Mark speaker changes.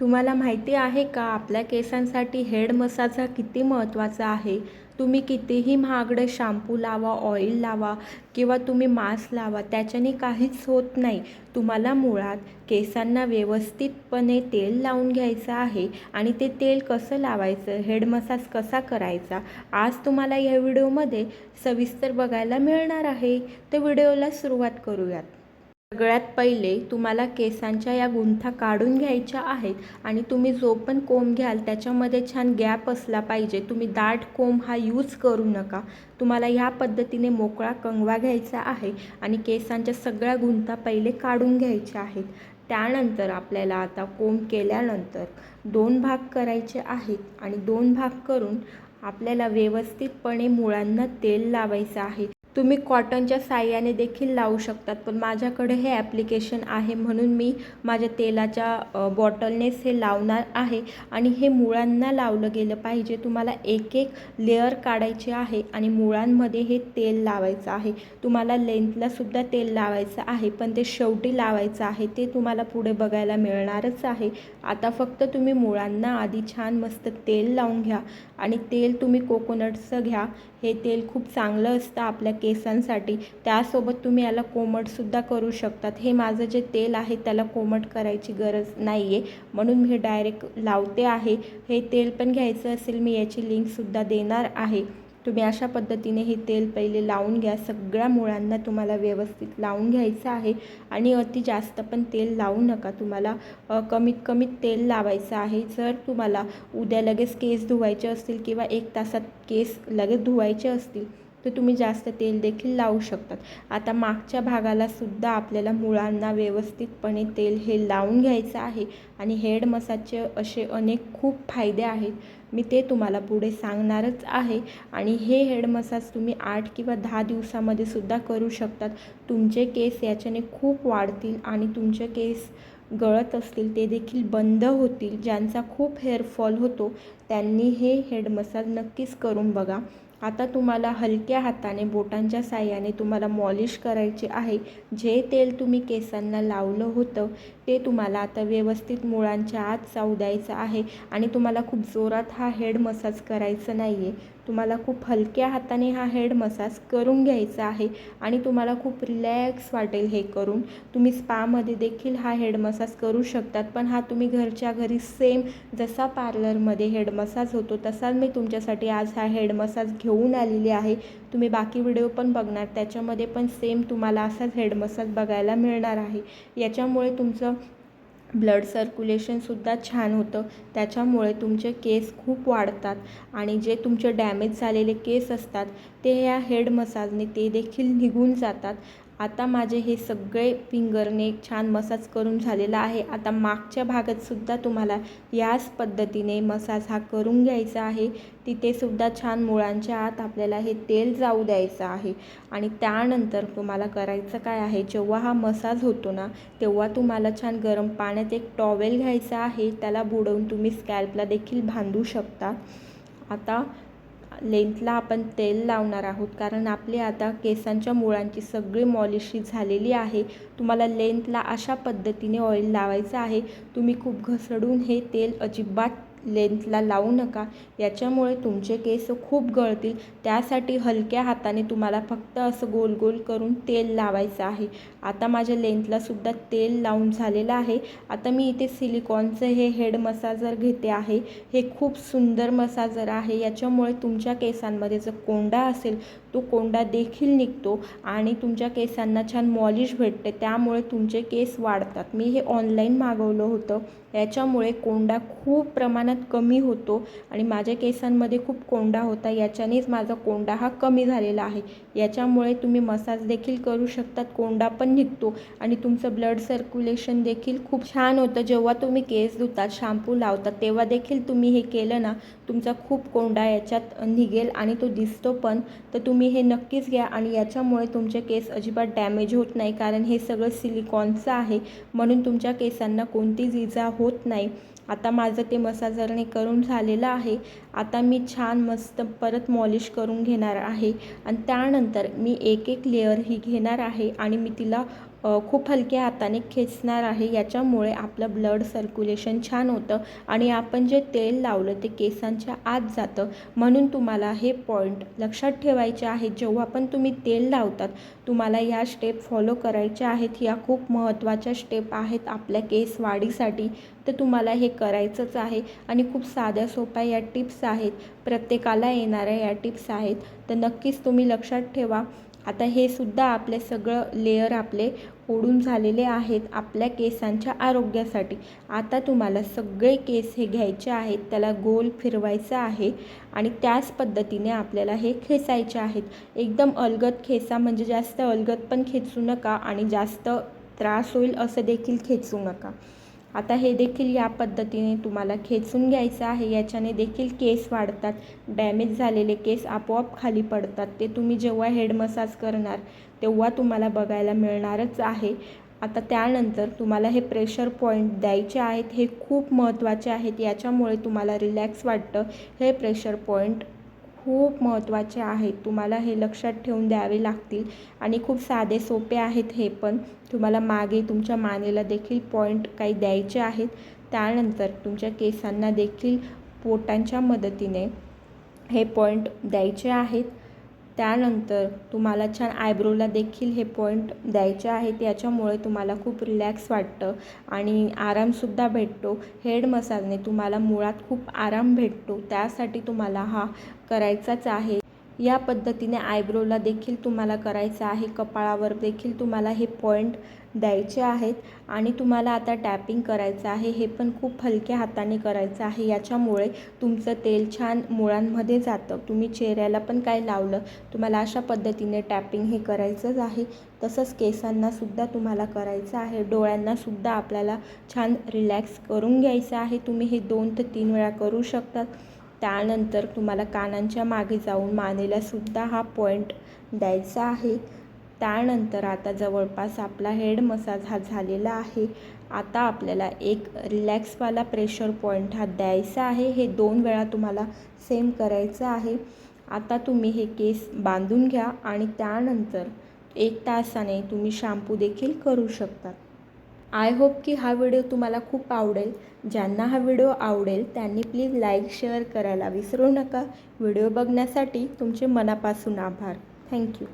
Speaker 1: तुम्हाला माहिती आहे का आपल्या केसांसाठी हेड मसाज हा किती महत्त्वाचा आहे? तुम्ही कितीही महागडं शॅम्पू लावा ऑइल लावा किंवा तुम्ही मास्क लावा त्याच्याने काहीच होत नाही. तुम्हाला मुळात केसांना व्यवस्थितपणे तेल लावून घ्यायचं आहे आणि ते तेल कसं लावायचं हेड मसाज कसा करायचा आज तुम्हाला या व्हिडिओमध्ये सविस्तर बघायला मिळणार आहे. तर व्हिडिओला सुरुवात करूयात. सगळ्यात पहिले तुम्हाला केसांच्या या गुंथा काढून घ्यायच्या आहेत आणि तुम्ही जो पण कोंब घ्याल त्याच्यामध्ये छान गॅप असला पाहिजे. तुम्ही दाट कोंब हा यूज करू नका. तुम्हाला ह्या पद्धतीने मोकळा कंगवा घ्यायचा आहे आणि केसांच्या सगळ्या गुंथा पहिले काढून घ्यायच्या आहेत. त्यानंतर आपल्याला आता कोंब केल्यानंतर दोन भाग करायचे आहेत आणि दोन भाग करून आपल्याला व्यवस्थितपणे मुळांना तेल लावायचं आहे. तुम्ही कॉटनच्या साह्याने देखील लावू शकतात. पण माझ्याकडे हे ॲप्लिकेशन आहे म्हणून मी माझ्या तेलाच्या बॉटलनेच हे लावणार आहे. आणि हे मुळांना लावलं गेलं पाहिजे. तुम्हाला एक एक लेअर काढायचे आहे आणि मुळांमध्ये हे तेल लावायचं आहे. तुम्हाला लेंथलासुद्धा तेल लावायचं आहे पण ते शेवटी लावायचं आहे ते तुम्हाला पुढे बघायला मिळणारच आहे. आता फक्त तुम्ही मुळांना आधी छान मस्त तेल लावून घ्या. आणि तेल तुम्ही कोकोनटचं घ्या. हे तेल खूप चांगलं असतं आपल्या केसांसाठी. त्यासोबत तुम्ही याला कोमटसुद्धा करू शकतात. हे माझं जे तेल आहे त्याला कोमट करायची गरज नाही आहे म्हणून मी डायरेक्ट लावते आहे. हे तेल पण घ्यायचं असेल मी याची लिंकसुद्धा देणार आहे. तुम्ही अशा पद्धतीने हे तेल पहिले लावून घ्या. सगळ्या मुळांना तुम्हाला व्यवस्थित लावून घ्यायचं आहे. आणि अति जास्त पण तेल लावू नका. तुम्हाला कमीत कमी तेल लावायचं आहे. जर तुम्हाला उद्या लगेच केस धुवायचे असतील किंवा एक तासात केस लगेच धुवायचे असतील तर तुम्ही जास्त तेल देखील लावू शकतात. आता मागच्या भागाला सुद्धा आपल्याला मुळांना व्यवस्थितपणे तेल हे लावून घ्यायचं आहे आणि हेड मसाजचे असे अनेक खूप फायदे आहेत. मी ते तुम्हाला पुढे सांगणारच आहे. आणि हे हेड मसाज तुम्ही आठ किंवा दहा दिवसामध्ये सुद्धा करू शकतात. तुमचे केस याच्याने खूप वाढतील आणि तुमचे केस गळत असतील ते देखील बंद होतील. ज्यांचा खूप हेअरफॉल होतो त्यांनी हे हेड मसाज नक्कीच करून बघा. आता तुम्हाला हलक्या हाताने बोटांच्या साह्याने तुम्हाला मॉलिश करायचे आहे. जे तेल तुम्ही केसांना लावलं होतं ते तुम्हाला आता व्यवस्थित मुळांच्या आत जाऊ द्यायचं आहे आणि तुम्हाला खूप जोरात हा हेड मसाज करायचं नाही आहे तुम्हाला खूप हलक्या हाताने हा हेड मसाज करून घ्यायचा आहे आणि तुम्हाला खूप रिलॅक्स वाटेल हे करून. तुम्ही स्पामध्ये देखील हा हेड मसाज करू शकतात पण हा तुम्ही घरच्या घरी सेम जसा पार्लरमध्ये हेड मसाज होतो तसाच मी तुमच्यासाठी आज हा हेड मसाज घेऊन आलेली आहे. तुम्ही बाकी व्हिडिओ पण बघणार त्याच्यामध्ये पण सेम तुम्हाला असाच हेड मसाज बघायला मिळणार आहे. याच्यामुळे तुमचं ब्लड सर्क्युलेशनसुद्धा छान होतं. त्याच्यामुळे तुमचे केस खूप वाढतात आणि जे तुमचे डॅमेज झालेले केस असतात ते या हेड मसाजने ते देखील निघून जातात. आता माझे हे सगळे फिंगरने छान मसाज करून झालेला आहे. आता मागच्या भागातसुद्धा तुम्हाला याच पद्धतीने मसाज हा करून घ्यायचा आहे. तिथेसुद्धा छान मुळांच्या आत आपल्याला हे तेल जाऊ द्यायचं आहे. आणि त्यानंतर तुम्हाला करायचं काय आहे जेव्हा हा मसाज होतो ना तेव्हा तुम्हाला छान गरम पाण्यात एक टॉवेल घ्यायचा आहे. त्याला बुडवून तुम्ही स्कॅल्पला देखील बांधू शकता. आता लेंथला आपण तेल लावणार आहोत. कारण आपली आता केसांच्या मुळांची सगळी मॉलिशी झालेली आहे. तुम्हाला लेंथला अशा पद्धतीने ऑइल लावायचं आहे. तुम्ही खूप घसडून हे तेल अजिबात लेंथला लावू नका. याच्यामुळे तुमचे केस खूप गळतील. त्यासाठी हलक्या हाताने तुम्हाला फक्त असं गोल गोल करून तेल लावायचं आहे. आता माझ्या लेंथलासुद्धा तेल लावून झालेलं आहे. आता मी इथे सिलिकॉनचं हे हेड मसाजर घेते आहे. हे खूप सुंदर मसाजर आहे. याच्यामुळे तुमच्या केसांमध्ये जो कोंडा असेल तो कोंडा देखील निघतो आणि तुमच्या केसांना छान मॉलिश भेटते. त्यामुळे तुमचे केस वाढतात. मी हे ऑनलाईन मागवलं होतं. याच्यामुळे कोंडा खूप प्रमाणात कमी होतो आणि माझ्या केसांमध्ये खूप कोंडा होता याच्यानेच माझा कोंडा हा कमी झालेला आहे. याच्यामुळे तुम्ही मसाज देखील करू शकतात कोंडा पण निघतो आणि तुमचं ब्लड सर्क्युलेशन देखील खूप छान होतं. जेव्हा तुम्ही केस धुतात शॅम्पू लावतात तेव्हा देखील तुम्ही हे केलं ना तुमचा खूप कोंडा याच्यात निघेल आणि तो दिसतो पण तर तुम्ही हे नक्कीच घ्या आणि याच्यामुळे तुमचे केस अजिबात डॅमेज होत नाही कारण हे सगळं सिलिकॉनचं आहे. म्हणून तुमच्या केसांना कोणतीच इजा होत नाही. आता माझं ते मसाजरने करून झालेलं आहे आता मी छान मस्त परत मॉलिश करून घेणार आहे. आणि त्यानंतर मी एक एक लेअर ही घेणार आहे आणि मी तिला खूप हलक्या हाताने खेचणार आहे. याच्यामुळे आपलं ब्लड सर्क्युलेशन छान होतं आणि आपण जे तेल लावलं ते केसांच्या आत जातं. म्हणून तुम्हाला हे पॉईंट लक्षात ठेवायचे आहेत जेव्हा पण तुम्ही तेल लावतात तुम्हाला या स्टेप फॉलो करायच्या आहेत. या खूप महत्त्वाच्या स्टेप आहेत आपल्या केस वाढीसाठी. तर तुम्हाला हे करायचंच आहे आणि खूप साध्या सोप्या या टिप्स आहेत. प्रत्येकाला येणाऱ्या या टिप्स आहेत. तर नक्कीच तुम्ही लक्षात ठेवा. आता हे सुद्धा आपले सगळं लेयर आपले ओढून झालेले आहेत आपल्या केसांच्या आरोग्यासाठी. आता तुम्हाला सगळे केस हे घ्यायचे आहेत त्याला गोल फिरवायचं आहे आणि त्याच पद्धतीने आपल्याला हे खेचायचे आहेत. एकदम अलगद खेचा म्हणजे जास्त अलगद पण खेचू नका आणि जास्त त्रास होईल असं देखील खेचू नका. आता हे देखील या पद्धतीने तुम्हाला खेचून घ्यायचं आहे. याच्याने देखील केस वाढतात. डॅमेज झालेले केस आपोआप खाली पडतात. ते तुम्ही जेव्हा हेड मसाज करणार तेव्हा तुम्हाला बघायला मिळणारच आहे. आता त्यानंतर तुम्हाला हे प्रेशर पॉईंट द्यायचे आहेत. हे खूप महत्त्वाचे आहेत. याच्यामुळे तुम्हाला रिलॅक्स वाटतं. हे प्रेशर पॉईंट खूप महत्त्वाचे आहेत तुम्हाला हे लक्षात ठेवून द्यावे लागतील. आणि खूप साधे सोपे आहेत हे पण. तुम्हाला मागे तुमच्या मानेला देखील पॉईंट काही द्यायचे आहेत. त्यानंतर तुमच्या केसांना देखील पोटांच्या मदतीने हे पॉईंट द्यायचे आहेत. त्यानंतर तुम्हाला छान आयब्रोला देखील हे पॉईंट द्यायचे आहेत याच्यामुळे तुम्हाला खूप रिलॅक्स वाटतं आणि आरामसुद्धा भेटतो. हेड मसाजने तुम्हाला मुळात खूप आराम भेटतो. त्यासाठी तुम्हाला हा करायचाच आहे. या पद्धतीने आयब्रोला देखील तुम्हाला करायचं आहे. कपाळावर देखील तुम्हाला हे पॉईंट द्यायचे आहेत आणि तुम्हाला आता टॅपिंग करायचं आहे. हे पण खूप हलक्या हाताने करायचं आहे. याच्यामुळे तुमचं तेल छान मुळांमध्ये जातं. तुम्ही चेहऱ्याला पण काय लावलं तुम्हाला अशा पद्धतीने टॅपिंग हे करायचंच आहे. तसंच केसांनासुद्धा तुम्हाला करायचं आहे. डोळ्यांनासुद्धा आपल्याला छान रिलॅक्स करून घ्यायचं आहे. तुम्ही हे दोन ते तीन वेळा करू शकतात. त्यानंतर तुम्हाला कानांच्या मागे जाऊन मानेलासुद्धा हा पॉईंट द्यायचा आहे. त्यानंतर आता जवळपास आपला हेड मसाज हा झालेला आहे. आता आपल्याला एक रिलॅक्सवाला प्रेशर पॉईंट हा द्यायचा आहे. हे दोन वेळा तुम्हाला सेम करायचं आहे. आता तुम्ही हे केस बांधून घ्या आणि त्यानंतर एक तासाने तुम्ही शॅम्पू देखील करू शकतात. आय होप की हा व्हिडिओ तुम्हाला खूप आवडेल. ज्यांना हा व्हिडिओ आवडेल त्यांनी प्लीज लाईक शेअर करायला विसरू नका. व्हिडिओ बघण्यासाठी तुमचे मनापासून आभार. थँक्यू.